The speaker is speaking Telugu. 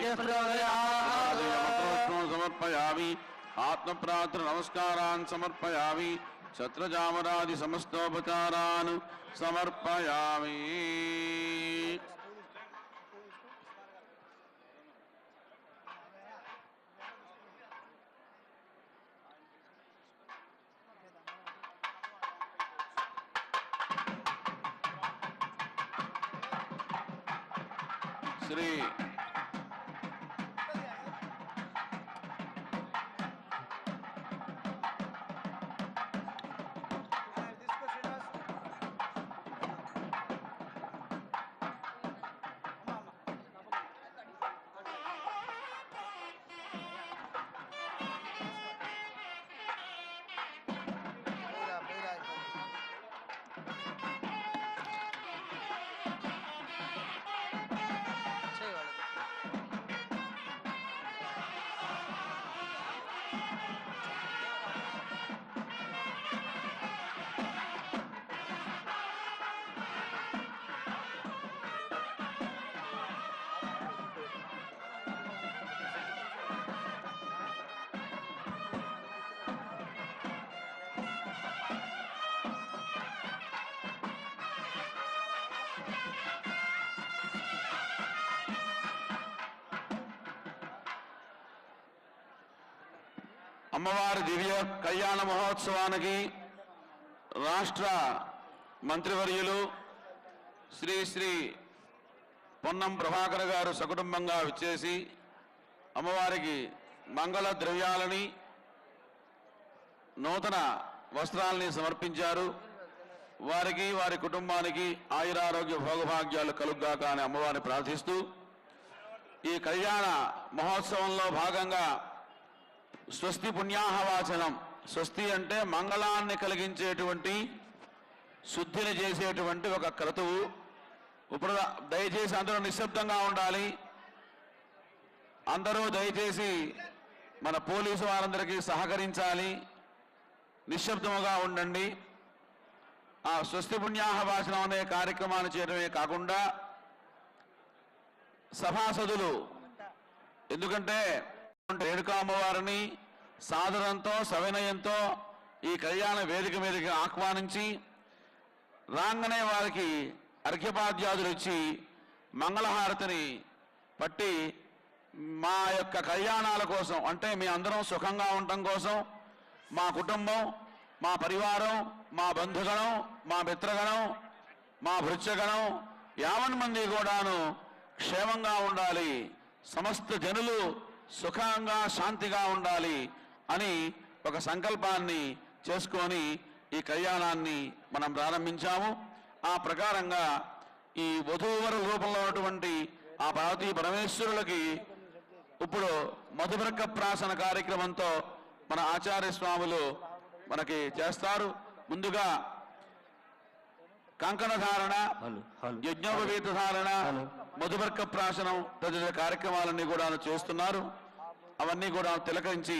यज्ञोष्णो समर्पयामि आत्मप्रात्र नमस्कारान् समर्पयामि। छत्रजामरादि समस्तोपचारान् समर्पयामि। श्री సమర్పయామి శ్రీ అమ్మవారి దివ్య కళ్యాణ మహోత్సవానికి రాష్ట్ర మంత్రివర్యులు శ్రీ శ్రీ పొన్నం ప్రభాకర్ గారు సకుటుంబంగా విచ్చేసి అమ్మవారికి మంగళ ద్రవ్యాలని నూతన వస్త్రాలని సమర్పించారు. వారికి వారి కుటుంబానికి ఆయురారోగ్య భోగభాగ్యాలు కలుగ్గాక అని అమ్మవారిని ప్రార్థిస్తూ ఈ కళ్యాణ మహోత్సవంలో భాగంగా స్వస్తి పుణ్యాహవాచనం స్వస్తి అంటే మంగళాన్ని కలిగించేటువంటి శుద్ధిని చేసేటువంటి ఒక క్రతువు. ఇప్పుడు దయచేసి అందరూ నిశ్శబ్దంగా ఉండాలి. అందరూ దయచేసి మన పోలీసు వారందరికీ సహకరించాలి. నిశ్శబ్దముగా ఉండండి. ఆ స్వస్తి పుణ్యాహ భాషణం అనే కార్యక్రమాన్ని చేయడమే కాకుండా సభాసదులు ఎందుకంటే రేణుకా సాదరంతో సవినయంతో ఈ కళ్యాణ వేదిక మీదకి ఆహ్వానించి రాగానే వారికి అర్ఘ్యపాద్యాదులు ఇచ్చి మంగళహారతిని పట్టి మా యొక్క కళ్యాణాల కోసం అంటే మీ అందరం సుఖంగా ఉండటం కోసం మా కుటుంబం మా పరివారం మా బంధుగణం మా మిత్రగణం మా భృత్యగణం యావన్ మంది కూడాను క్షేమంగా ఉండాలి. సమస్త జనులు సుఖంగా శాంతిగా ఉండాలి అని ఒక సంకల్పాన్ని చేసుకొని ఈ కళ్యాణాన్ని మనం ప్రారంభించాము. ఆ ప్రకారంగా ఈ వధూవర రూపంలో ఉన్నటువంటి ఆ పార్వతీ పరమేశ్వరులకి ఇప్పుడు మధుబ్రక్క ప్రాసన కార్యక్రమంతో మన ఆచార్య స్వాములు మనకి చేస్తారు. ముందుగా కంకణ ధారణ హలో హలో యజ్ఞోపవీత ధారణ హలో. మధుబర్క ప్రాశనం తదితర కార్యక్రమాలన్నీ కూడా చేస్తున్నారు అవన్నీ కూడా తిలకరించి